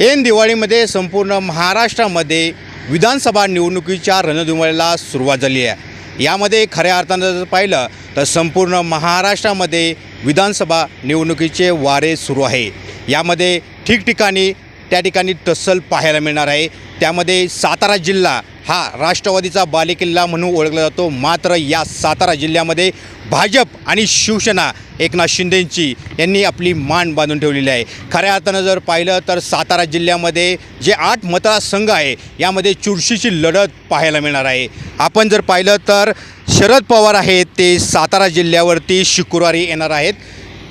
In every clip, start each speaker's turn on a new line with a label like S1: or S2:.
S1: ऐन दिवाळीमध्ये संपूर्ण महाराष्ट्रामध्ये विधानसभा निवडणुकीच्या रणधुमाळीला सुरुवात झाली आहे. यामध्ये खऱ्या अर्थानं जर पाहिलं तर संपूर्ण महाराष्ट्रामध्ये विधानसभा निवडणुकीचे वारे सुरू आहे. यामध्ये ठिकठिकाणी त्या ठिकाणी तस्सल पाहायला मिळणार आहे. त्यामध्ये सातारा जिल्हा हा राष्ट्रवादीचा बालेकिल्ला म्हणून ओळखला जातो. मात्र या सातारा जिल्ह्यामध्ये भाजप आणि शिवसेना एकनाथ शिंदेंची यांनी आपली मान बांधून ठेवलेली आहे. खऱ्या अर्थानं जर पाहिलं तर सातारा जिल्ह्यामध्ये जे आठ मतदारसंघ आहे यामध्ये चुरशीची लढत पाहायला मिळणार आहे. आपण जर पाहिलं तर शरद पवार आहेत ते सातारा जिल्ह्यावरती शुक्रवारी येणार आहेत.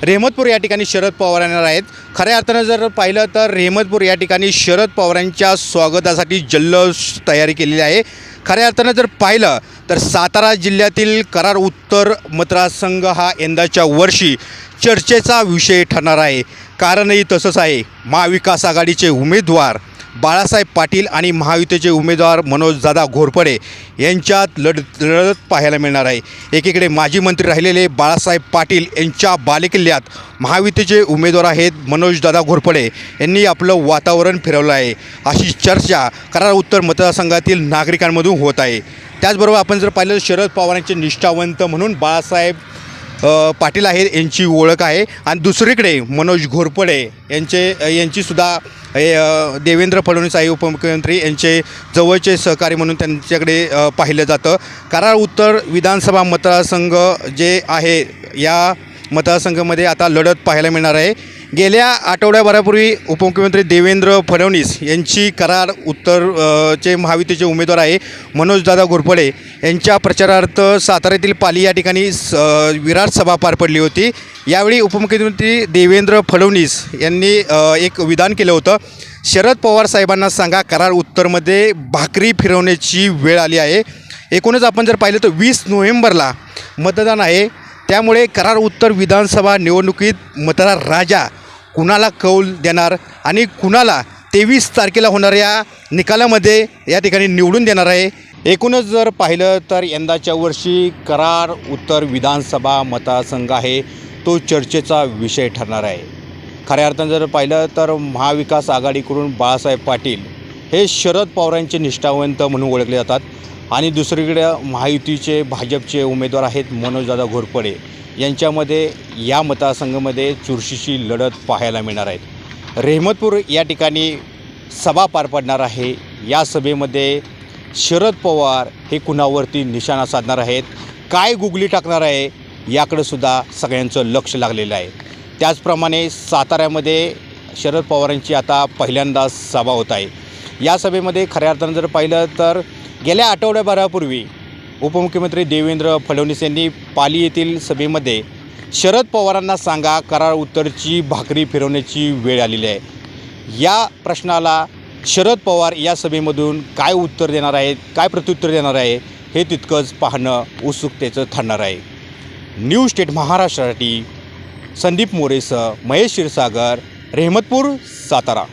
S1: रेहमतपूर या ठिकाणी शरद पवार येणार आहेत. खऱ्या अर्थानं जर पाहिलं तर रेहमतपूर या ठिकाणी शरद पवारांच्या स्वागतासाठी जल्लोष तयारी केलेली आहे. खऱ्या अर्थानं जर पाहिलं तर सातारा जिल्ह्यातील करार उत्तर मतदारसंघ हा यंदाच्या वर्षी चर्चेचा विषय ठरणार आहे. कारणही तसंच आहे. महाविकास आघाडीचे उमेदवार बाळासाहेब पाटील आणि महायुतीचे उमेदवार मनोजदादा घोरपडे यांच्यात लढ लढत पाहायला मिळणार आहे. एकीकडे माजी मंत्री राहिलेले बाळासाहेब पाटील यांच्या बालेकिल्ल्यात महायुतीचे उमेदवार आहेत मनोजदादा घोरपडे. यांनी आपलं वातावरण फिरवलं आहे. अशी चर्चा करार उत्तर मतदारसंघातील नागरिकांमधून होत आहे. त्याचबरोबर आपण जर पाहिलं शरद पवारांचे निष्ठावंत म्हणून बाळासाहेब पाटील आहे यांची ओळख आहे. आणि दुसरीकडे मनोज घोरपडे यांचे यांचीसुद्धा हे देवेंद्र फडणवीस आहे उपमुख्यमंत्री. यांचे जवळचे सहकारी म्हणून त्यांच्याकडे पाहिलं जातं. करार उत्तर विधानसभा मतदारसंघ जे आहे या मतदारसंघामध्ये आता लढत पाहायला मिळणार आहे. गेल्या आठवड्याभरापूर्वी उपमुख्यमंत्री देवेंद्र फडणवीस यांची करार उत्तर चे महायुतीचे उमेदवार आहे मनोजदादा घोरपडे यांच्या प्रचारार्थ साताऱ्यातील पाली या ठिकाणी स विराट सभा पार पडली होती. यावेळी उपमुख्यमंत्री देवेंद्र फडणवीस यांनी एक विधान केलं होतं. शरद पवार साहेबांना सांगा करार उत्तरमध्ये भाकरी फिरवण्याची वेळ आली आहे. एकूणच आपण जर पाहिलं तर वीस नोव्हेंबरला मतदान आहे. त्यामुळे करार उत्तर विधानसभा निवडणुकीत मतदार राजा कुणाला कौल देणार आणि कुणाला तेवीस तारखेला होणाऱ्या निकालामध्ये या ठिकाणी निवडून देणार आहे. एकूणच जर पाहिलं तर यंदाच्या वर्षी करार उत्तर विधानसभा मतदारसंघ आहे. तो चर्चेचा विषय ठरणार आहे. खऱ्या अर्थानं जर पाहिलं तर महाविकास आघाडीकडून बाळासाहेब पाटील हे शरद पवारांचे निष्ठावंत म्हणून ओळखले जातात. आणि दुसरीकडे महायुतीचे भाजपचे उमेदवार आहेत मनोजदादा घोरपडे. यांच्यामध्ये या मतदारसंघामध्ये चुरशीची लढत पाहायला मिळणार आहेत रेहमतपूर या ठिकाणी सभा पार पडणार आहे. या सभेमध्ये शरद पवार हे कुणावरती निशाणा साधणार आहेत? काय गुगली टाकणार आहे? याकडे सुद्धा सगळ्यांचं लक्ष लागलेलं आहे. त्याचप्रमाणे साताऱ्यामध्ये शरद पवारांची आता पहिल्यांदा सभा होत आहे. या सभेमध्ये खऱ्या अर्थानं जर पाहिलं तर गेल्या आठवड्याभरापूर्वी उपमुख्यमंत्री देवेंद्र फडणवीस यांनी पाली येथील सभेमध्ये शरद पवारांना सांगा करार उत्तरची भाकरी फिरवण्याची वेळ आलेली आहे. या प्रश्नाला शरद पवार या सभेमधून काय उत्तर देणार आहेत काय प्रत्युत्तर देणार आहे हे तितकंच पाहणं उत्सुकतेचं ठरणार आहे. न्यू स्टेट महाराष्ट्रासाठी संदीप मोरेसह महेश क्षीरसागर रेहमतपूर सातारा.